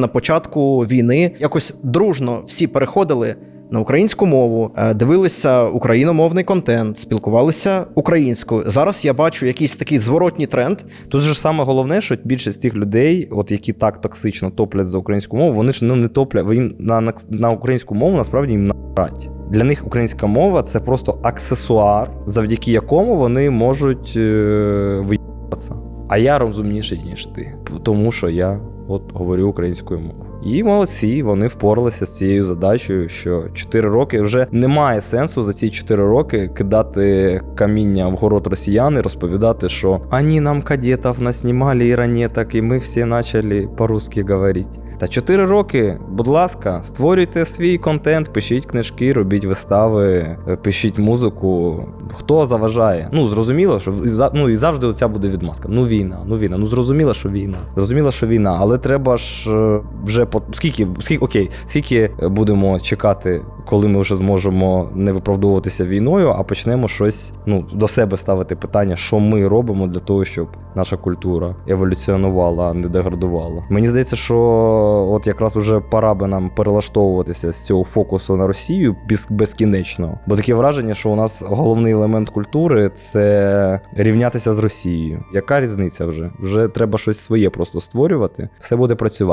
на початку війни якось дружно всі переходили на українську мову, е, дивилися україномовний контент, спілкувалися українською. Зараз я бачу якийсь такий зворотній тренд. Тут же саме головне, що більшість тих людей, от які так токсично топлять за українську мову, вони ж ну, не топлять, їм на, на, на українську мову насправді їм насрать. Для них українська мова це просто аксесуар, завдяки якому вони можуть е, виїбатися. А я розумніший, ніж ти, тому що я от говорю українською мовою. І молодці, вони впоралися з цією задачею, що 4 роки вже немає сенсу за ці 4 роки кидати каміння в город росіян і розповідати, що ані нам кадетів наснімали і ранеток, і ми всі почали по-русски говорити. Та 4 роки, будь ласка, створюйте свій контент, пишіть книжки, робіть вистави, е, пишіть музику. Хто заважає? Ну зрозуміло, що ну, і завжди оця буде відмазка. Ну війна, ну війна. Ну зрозуміло, що війна. Зрозуміло, що війна, але треба ж е, вже по скільки, скільки окей, скільки будемо чекати, коли ми вже зможемо не виправдовуватися війною, а почнемо щось ну до себе ставити питання, що ми робимо для того, щоб наша культура еволюціонувала, не деградувала. Мені здається, що от якраз уже пора би нам перелаштовуватися з цього фокусу на Росію без, безкінечно. Бо таке враження, що у нас головний елемент культури це рівнятися з Росією. Яка різниця вже? Вже треба щось своє просто створювати, все буде працювати.